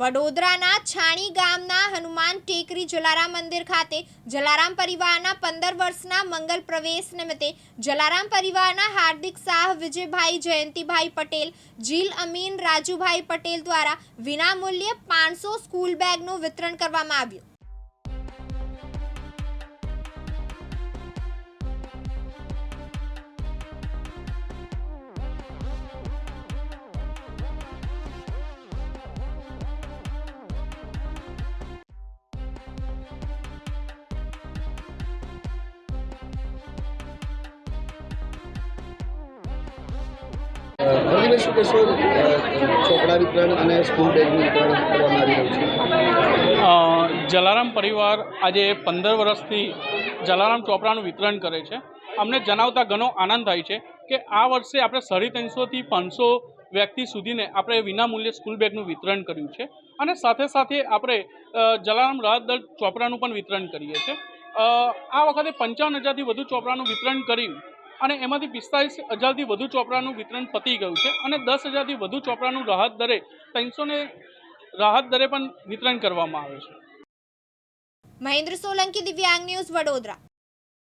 વડોદરાના છાણી ગામના હનુમાન ટેકરી જલારામ મંદિર ખાતે જલારામ પરિવારના પંદર વર્ષના મંગલ પ્રવેશ નિમિત્તે જલારામ પરિવારના હાર્દિક શાહ વિજયભાઈ જયંતિભાઈ પટેલ, જીલ અમીન રાજુભાઈ પટેલ દ્વારા વિનામૂલ્યે પાંચસો સ્કૂલ બેગનું વિતરણ કરવામાં આવ્યું. ભગીને શું કહેશો? છોકરા વિતરણ અને સ્કૂલ બેગનું વિતરણ કરવામાં આવી રહ્યું છે. જલારામ પરિવાર આજે પંદર વર્ષથી જલારામ ચોપડાનું વિતરણ કરે છે. અમને જણાવતા ઘણો આનંદ થાય છે કે આ વર્ષે આપણે સાડી ત્રણસોથી પાંચસો વ્યક્તિ સુધીને આપણે વિનામૂલ્યે સ્કૂલ બેગનું વિતરણ કર્યું છે. અને સાથે સાથે આપણે જલારામ રાહત દળ ચોપડાનું પણ વિતરણ કરીએ છીએ. આ વખતે પંચાવન હજારથી વધુ ચોપડાનું વિતરણ કરી અને એમાંથી પિસ્તાલીસ હજારથી વધુ ચોપડાનું વિતરણ પતી ગયું છે અને દસ હજારથી વધુ ચોપડાનું રાહત દરે ત્રણસો રાહત દરે પણ વિતરણ કરવામાં આવે છે. મહેન્દ્ર સોલંકી, દિવ્યાંગ ન્યૂઝ વડોદરા.